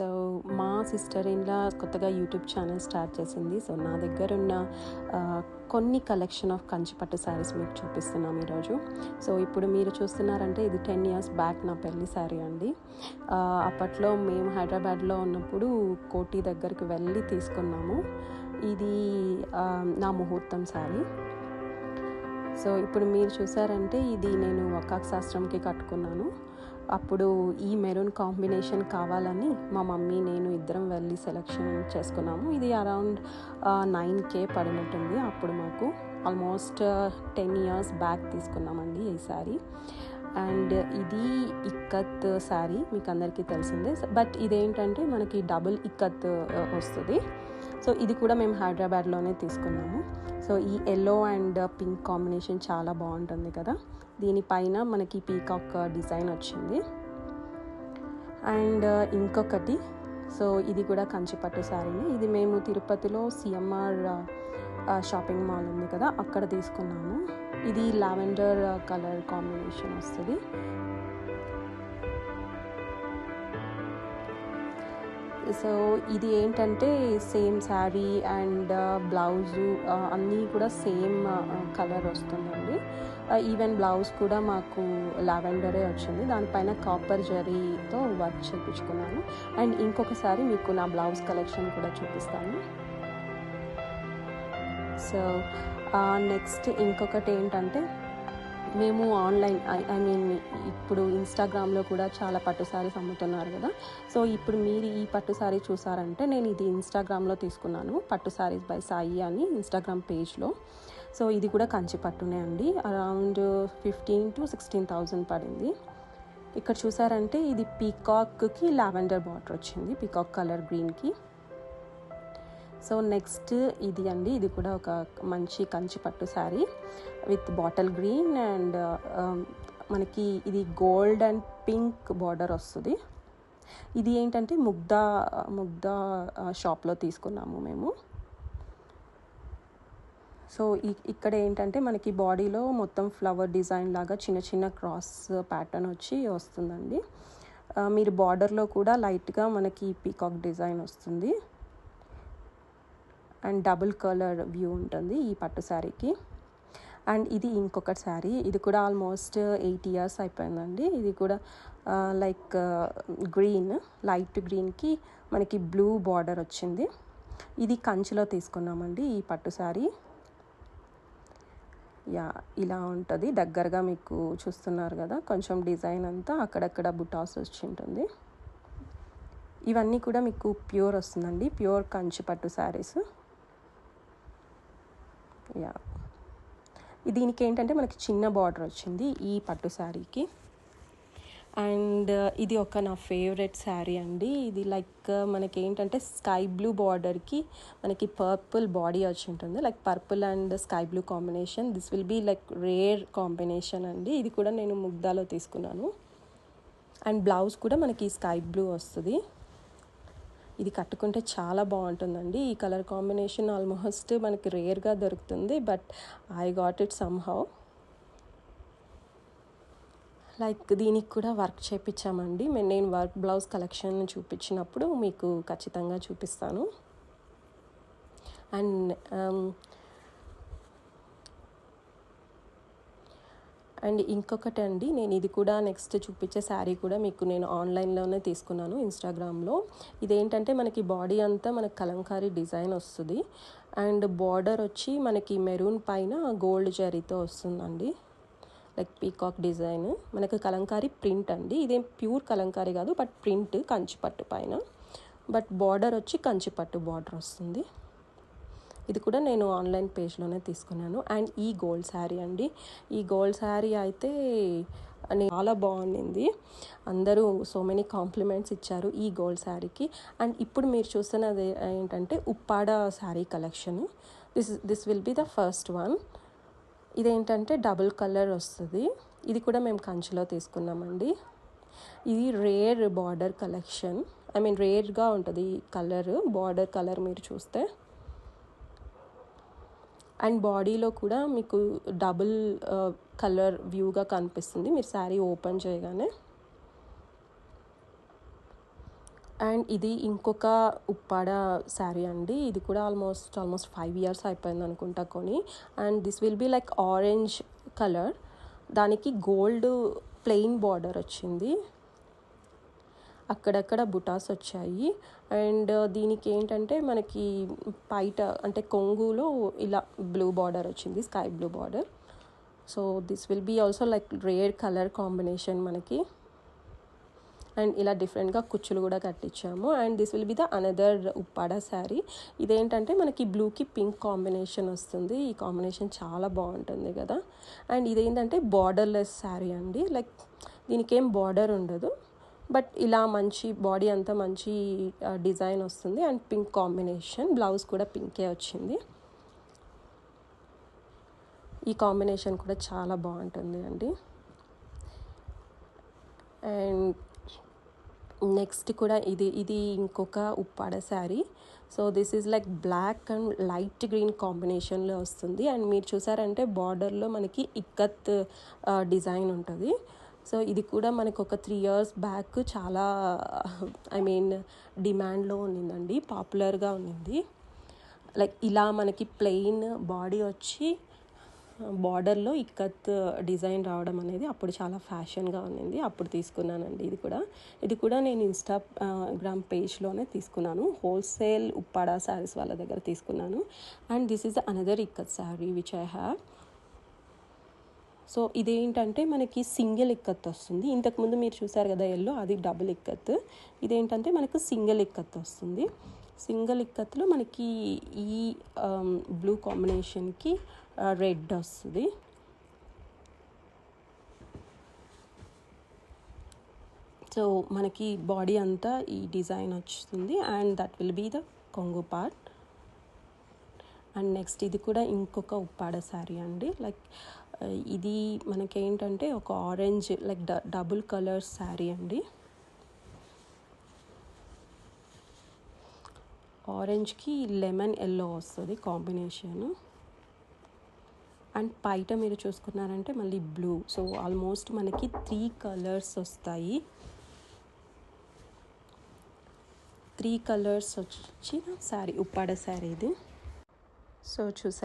So మా sister in law కొత్తగా YouTube channel start చేసింది. సో నా దగ్గర ఉన్న కొన్ని కలెక్షన్ ఆఫ్ కంచిపట్టు శారీస్ మీకు చూపిస్తున్నాం ఈరోజు. సో ఇప్పుడు మీరు చూస్తున్నారంటే ఇది టెన్ ఇయర్స్ బ్యాక్ నా పెళ్ళి శారీ అండి. అప్పట్లో మేము హైదరాబాద్లో ఉన్నప్పుడు కోటి దగ్గరికి వెళ్ళి తీసుకున్నాము. ఇది నా ముహూర్తం శారీ సో ఇప్పుడు మీరు చూసారంటే ఇది నేను వకాక్ శాస్త్రంకి కట్టుకున్నాను. అప్పుడు ఈ మెరూన్ కాంబినేషన్ కావాలని మా మమ్మీ నేను ఇద్దరం వెళ్ళి సెలెక్షన్ చేసుకున్నాము. ఇది అరౌండ్ నైన్ కే పడినట్టుంది. అప్పుడు మాకు ఆల్మోస్ట్ టెన్ ఇయర్స్ బ్యాక్ తీసుకున్నామండి ఈ శారీ అండ్ ఇది ఇక్కత్ శారీ మీకు అందరికీ తెలిసిందే. బట్ ఇదేంటంటే మనకి డబుల్ ఇక్కత్ వస్తుంది. సో ఇది కూడా మేము హైదరాబాద్లోనే తీసుకున్నాము. సో ఈ ఎల్లో అండ్ పింక్ కాంబినేషన్ చాలా బాగుంటుంది కదా. దీనిపైన మనకి పీకాక్ డిజైన్ వచ్చింది. అండ్ uh, ఇంకొకటి. సో ఇది కూడా కంచిపట్టు శారీని. ఇది మేము తిరుపతిలో CMR uh, uh, shopping mall ఉంది కదా అక్కడ తీసుకున్నాము. ఇది లావెండర్ కలర్ కాంబినేషన్ వస్తుంది. సో ఇది ఏంటంటే సేమ్ శారీ అండ్ బ్లౌజు అన్నీ కూడా సేమ్ కలర్ వస్తుంది ఈవెన్ బ్లౌజ్ కూడా మాకు లావెండరే వచ్చింది. దానిపైన కాపర్ జరీతో వర్క్ చేయించుకున్నాను అండ్ ఇంకొకసారి మీకు నా బ్లౌజ్ కలెక్షన్ కూడా చూపిస్తాను. సో నెక్స్ట్ ఇంకొకటి ఏంటంటే మేము ఆన్లైన్ ఐ ఐ మీన్ ఇప్పుడు ఇన్స్టాగ్రామ్లో కూడా చాలా పట్టు సారీస్ అమ్ముతున్నారు కదా. సో ఇప్పుడు మీరు ఈ పట్టు సారీ చూసారంటే నేను ఇది ఇన్స్టాగ్రామ్లో తీసుకున్నాను. పట్టు సారీస్ బై సాయి అని ఇన్స్టాగ్రామ్ పేజ్లో సో ఇది కూడా కంచి పట్టునే అండి. Around fifteen to sixteen thousand పడింది. ఇక్కడ చూసారంటే ఇది పీకాక్కి లావెండర్ బార్డర్ వచ్చింది పీకాక్ కలర్ గ్రీన్కి. సో నెక్స్ట్ ఇది అండి ఇది కూడా ఒక మంచి కంచి పట్టు sari with bottle green and um, మనకి ఇది గోల్డ్ అండ్ పింక్ బార్డర్ వస్తుంది. ఇది ఏంటంటే ముగ్ధా ముగ్ధా షాప్లో తీసుకున్నాము మేము. సో ఇక్కడ ఏంటంటే మనకి బాడీలో మొత్తం ఫ్లవర్ డిజైన్ లాగా చిన్న చిన్న క్రాస్ ప్యాటర్న్ వచ్చి వస్తుందండి. మీరు బార్డర్లో కూడా లైట్గా మనకి పీకాక్ డిజైన్ వస్తుంది. అండ్ డబుల్ కలర్ వ్యూ ఉంటుంది ఈ పట్టు శారీకి. అండ్ ఇది ఇంకొక శారీ. ఇది కూడా ఆల్మోస్ట్ ఎయిట్ ఇయర్స్ అయిపోయిందండి. ఇది కూడా లైక్ గ్రీన్ లైట్ గ్రీన్కి మనకి బ్లూ బార్డర్ వచ్చింది. ఇది కంచిలో తీసుకున్నామండి ఈ పట్టు శారీ. యా ఇలా ఉంటుంది. దగ్గరగా మీకు చూస్తున్నారు కదా కొంచెం డిజైన్ అంతా అక్కడక్కడ బుటాస్ వచ్చి ఉంటుంది. ఇవన్నీ కూడా మీకు ప్యూర్ వస్తుందండి ప్యూర్ కంచి పట్టు శారీస్. యా. దీనికి ఏంటంటే మనకి చిన్న బార్డర్ వచ్చింది ఈ పట్టు శారీకి. అండ్ uh, ఇది ఒక నా ఫేవరెట్ శారీ అండి. ఇది లైక్ uh, మనకి ఏంటంటే స్కై బ్లూ బార్డర్కి మనకి పర్పుల్ బాడీ వచ్చి ఉంటుంది like purple and sky blue combination this will be like rare combination అండి. ఇది కూడా నేను ముగ్ధాలో తీసుకున్నాను. అండ్ బ్లౌజ్ కూడా మనకి స్కై బ్లూ వస్తుంది. ఇది కట్టుకుంటే చాలా బాగుంటుందండి. ఈ కలర్ కాంబినేషన్ ఆల్మోస్ట్ మనకి రేర్గా దొరుకుతుంది. But I got it somehow like దీనికి కూడా వర్క్ చేపించామండి నేను వర్క్ బ్లౌజ్ కలెక్షన్ చూపించినప్పుడు మీకు ఖచ్చితంగా చూపిస్తాను. అండ్ అండ్ ఇంకొకటి అండి నేను ఇది కూడా నెక్స్ట్ చూపించే శారీ కూడా మీకు నేను ఆన్లైన్లోనే తీసుకున్నాను ఇన్స్టాగ్రామ్లో. ఇదేంటంటే మనకి బాడీ అంతా మనకి కలంకారీ డిజైన్ వస్తుంది. అండ్ బార్డర్ వచ్చి మనకి మెరూన్ పైన గోల్డ్ జరీతో వస్తుందండి. లైక్ పీకాక్ డిజైన్ మనకు కలంకారీ ప్రింట్ అండి. ఇదేం ప్యూర్ కలంకారీ కాదు బట్ ప్రింట్ కంచిపట్టు పైన. బట్ బార్డర్ వచ్చి కంచిపట్టు బార్డర్ వస్తుంది. ఇది కూడా నేను ఆన్లైన్ పేజ్లోనే తీసుకున్నాను. అండ్ ఈ గోల్డ్ శారీ అండి. ఈ గోల్డ్ శారీ అయితే చాలా బాగుండింది. అందరూ సో మెనీ కాంప్లిమెంట్స్ ఇచ్చారు ఈ గోల్డ్ శారీకి. అండ్ ఇప్పుడు మీరు చూస్తున్నది ఏంటంటే Uppada sari collection. This this will be the first one. ఇదేంటంటే డబుల్ కలర్ వస్తుంది. ఇది కూడా మేము కంచిలో తీసుకున్నామండి. ఇది rare border collection. I mean రేర్గా ఉంటుంది కలర్. బార్డర్ కలర్ మీరు చూస్తే. అండ్ బాడీలో కూడా మీకు డబుల్ కలర్ వ్యూగా కనిపిస్తుంది. మీరు శారీ ఓపెన్ చేయగానే. అండ్ ఇది ఇంకొక ఉప్పాడ శారీ అండి. ఇది కూడా ఆల్మోస్ట్ ఆల్మోస్ట్ ఫైవ్ ఇయర్స్ అయిపోయింది అనుకుంటా కొని. And this will be like orange colour. దానికి గోల్డ్ ప్లెయిన్ బార్డర్ వచ్చింది. అక్కడక్కడ బుటాస్ వచ్చాయి. అండ్ దీనికి ఏంటంటే మనకి పైట అంటే కొంగులో ఇలా బ్లూ బార్డర్ వచ్చింది sky blue border. So this will be also like rare colour combination మనకి. అండ్ ఇలా డిఫరెంట్గా కుచ్చులు కూడా కట్టించాము. And this will be the another Uppada sari. ఇదేంటంటే మనకి బ్లూకి పింక్ కాంబినేషన్ వస్తుంది. ఈ కాంబినేషన్ చాలా బాగుంటుంది కదా. అండ్ ఇదేంటంటే బార్డర్లెస్ శారీ అండి. లైక్ దీనికి ఏం బార్డర్ ఉండదు. బట్ ఇలా మంచి బాడీ అంతా మంచి డిజైన్ వస్తుంది. And pink combination. బ్లౌజ్ కూడా పింకే వచ్చింది. ఈ కాంబినేషన్ కూడా చాలా బాగుంటుంది అండి. అండ్ నెక్స్ట్ కూడా ఇది ఇది ఇంకొక Uppada sari. So this is like black and light green కాంబినేషన్లో వస్తుంది. అండ్ మీరు చూసారంటే బార్డర్లో మనకి ఇక్కత్ డిజైన్ ఉంటుంది. సో ఇది కూడా మనకు ఒక త్రీ ఇయర్స్ బ్యాక్ చాలా ఐ మీన్ డిమాండ్లో ఉన్నిందండి. పాపులర్గా ఉన్నింది. లైక్ ఇలా మనకి ప్లెయిన్ బాడీ వచ్చి బార్డర్లో ఇక్కత్ డిజైన్ రావడం అనేది అప్పుడు చాలా ఫ్యాషన్గా ఉన్నింది అప్పుడు తీసుకున్నానండి ఇది కూడా. ఇది కూడా నేను ఇన్స్టాగ్రామ్ పేజ్లోనే తీసుకున్నాను. హోల్సేల్ ఉప్పాడ శారీస్ వాళ్ళ దగ్గర తీసుకున్నాను. And this is another ikat sari which I have. So ఇదేంటంటే మనకి సింగిల్ ఇక్కత్ వస్తుంది. ఇంతకుముందు మీరు చూసారు కదా ఎల్లో అది డబుల్ ఇక్కత్. ఇదేంటంటే మనకు సింగిల్ ఇక్కత్ వస్తుంది. సింగిల్ ఇక్కత్లో మనకి ఈ బ్లూ కాంబినేషన్కి రెడ్ వస్తుంది. సో మనకి బాడీ అంతా ఈ డిజైన్ వస్తుంది and that will be the కొంగు పార్ట్ అండ్ నెక్స్ట్ ఇది కూడా ఇంకొక ఉప్పాడ శారీ అండి. లైక్ ఇది మనకేంటంటే ఒక orange like the double colour sari అండి. ఆరెంజ్కి లెమన్ ఎల్లో వస్తుంది కాంబినేషన్ అండ్ పైట మీరు చూసుకున్నారంటే మళ్ళీ బ్లూ. సో ఆల్మోస్ట్ మనకి త్రీ కలర్స్ వస్తాయి. త్రీ కలర్స్ వచ్చి శారీ ఉప్పాడ శారీ ఇది. సో చూసారు